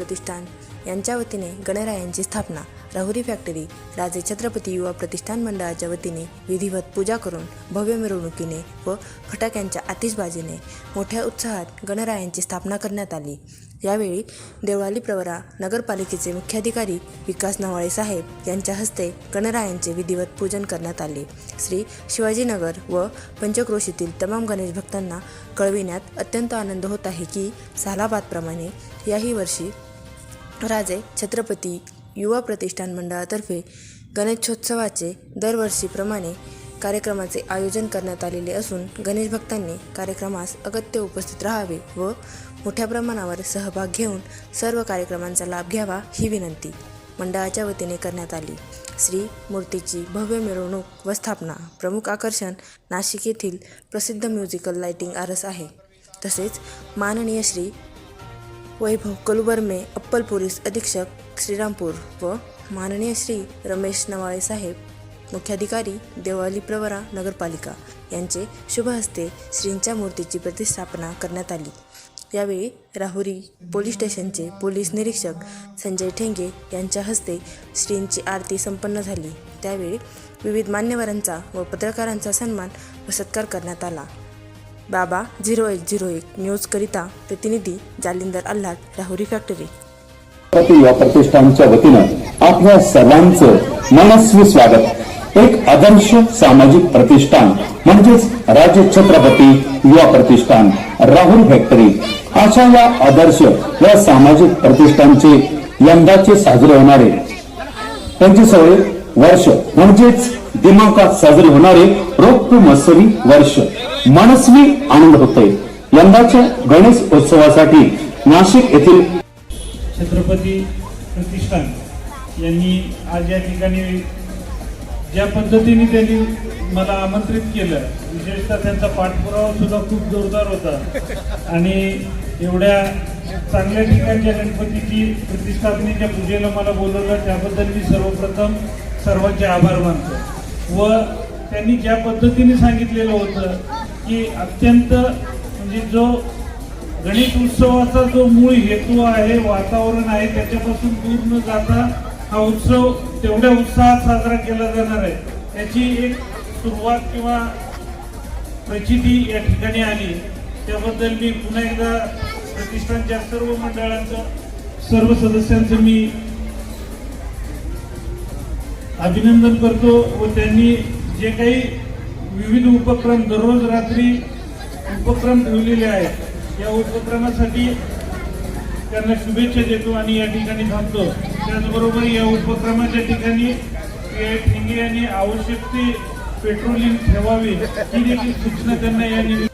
प्रतिष्ठान यांच्या वतीने गणरायांची स्थापना. राहुरी फॅक्टरी राजे छत्रपती युवा प्रतिष्ठान मंडळाच्या वतीने विधिवत पूजा करून भव्य मिरवणुकीने व फटाक्यांच्या आतिषबाजीने मोठ्या उत्साहात गणरायांची स्थापना करण्यात आली. यावेळी देवळाली प्रवरा नगरपालिकेचे मुख्याधिकारी विकास नवाळे साहेब यांच्या हस्ते गणरायांचे विधिवत पूजन करण्यात आले. श्री शिवाजीनगर व पंचक्रोशीतील तमाम गणेश भक्तांना कळविण्यात अत्यंत आनंद होत आहे की सालाबादप्रमाणे याही वर्षी राजे छत्रपती युवा प्रतिष्ठान मंडळातर्फे गणेशोत्सवाचे दरवर्षीप्रमाणे कार्यक्रमाचे आयोजन करण्यात आलेले असून गणेश भक्तांनी कार्यक्रमास अगत्य उपस्थित राहावे व मोठ्या प्रमाणावर सहभाग घेऊन सर्व कार्यक्रमांचा लाभ घ्यावा ही विनंती मंडळाच्या वतीने करण्यात आली. श्री मूर्तीची भव्य मिरवणूक व स्थापना प्रमुख आकर्षण नाशिक येथील प्रसिद्ध म्युझिकल लाइटिंग आरस आहे. तसेच माननीय श्री वैभव कलुबर्मे अप्पल पोलीस अधीक्षक श्रीरामपूर व माननीय श्री रमेश नवाळे साहेब मुख्याधिकारी देवाली प्रवरा नगरपालिका यांचे शुभ हस्ते श्रींच्या मूर्तीची प्रतिष्ठापना करण्यात आली. यावेळी राहुरी पोलीस स्टेशनचे पोलीस निरीक्षक संजय ठेंगे यांच्या हस्ते श्रींची आरती संपन्न झाली. त्यावेळी विविध मान्यवरांचा व पत्रकारांचा सन्मान व सत्कार करण्यात आला. बाबा झिरो एक झिरो एक न्यूजकरिता प्रतिनिधी जालिंदर आल्हाट राहुरी फॅक्टरी. या प्रतिष्ठानच्या वतीनं आपल्या सर्वांचं मनस्वी स्वागत. एक आदर्श सामाजिक प्रतिष्ठान म्हणजेच राजे छत्रपती युवा प्रतिष्ठान राहुल फॅक्टरी. अशा या आदर्श या सामाजिक प्रतिष्ठानचे यंदाचे साजरे होणारे पंचवीसावे वर्ष म्हणजेच दिमाखात साजरे होणारे रौप्य महोत्सवी वर्ष. मनस्वी आनंद होतोय. यंदाच्या गणेश उत्सवासाठी नाशिक येथील छत्रपती प्रतिष्ठान यांनी आज या ठिकाणी ज्या पद्धतीने त्यांनी मला आमंत्रित केलं विशेषतः त्यांचा पाठपुरावा सुद्धा खूप जोरदार होता. आणि एवढ्या चांगल्या ठिकाणच्या गणपतीची प्रतिष्ठापनेच्या पूजेला मला बोलवलं त्याबद्दल मी सर्वप्रथम सर्वांचे आभार मानतो. व त्यांनी ज्या पद्धतीने सांगितलेलं होतं की अत्यंत म्हणजे जो गणेश उत्सवाचा जो मूळ हेतू आहे वातावरण आहे त्याच्यापासून दूर न जाता हा उत्सव तेवढ्या उत्साहात साजरा केला जाणार आहे. त्याची एक सुरुवात किंवा प्रचिती या ठिकाणी आली. त्याबद्दल मी पुन्हा एकदा प्रतिष्ठानच्या सर्व मंडळांचं सर्व सदस्यांचं मी अभिनंदन करतो व त्यांनी जे काही विविध उपक्रम दररोज रात्री उपक्रम ठेवलेले आहेत. या उपक्रमासाठी त्यांना शुभेच्छा देतो आणि या ठिकाणी थांबतो. त्याचबरोबर या उपक्रमाच्या ठिकाणी ठिंगे यांनी आवश्यक ते पेट्रोलिंग ठेवावी ही देखील सूचना त्यांना या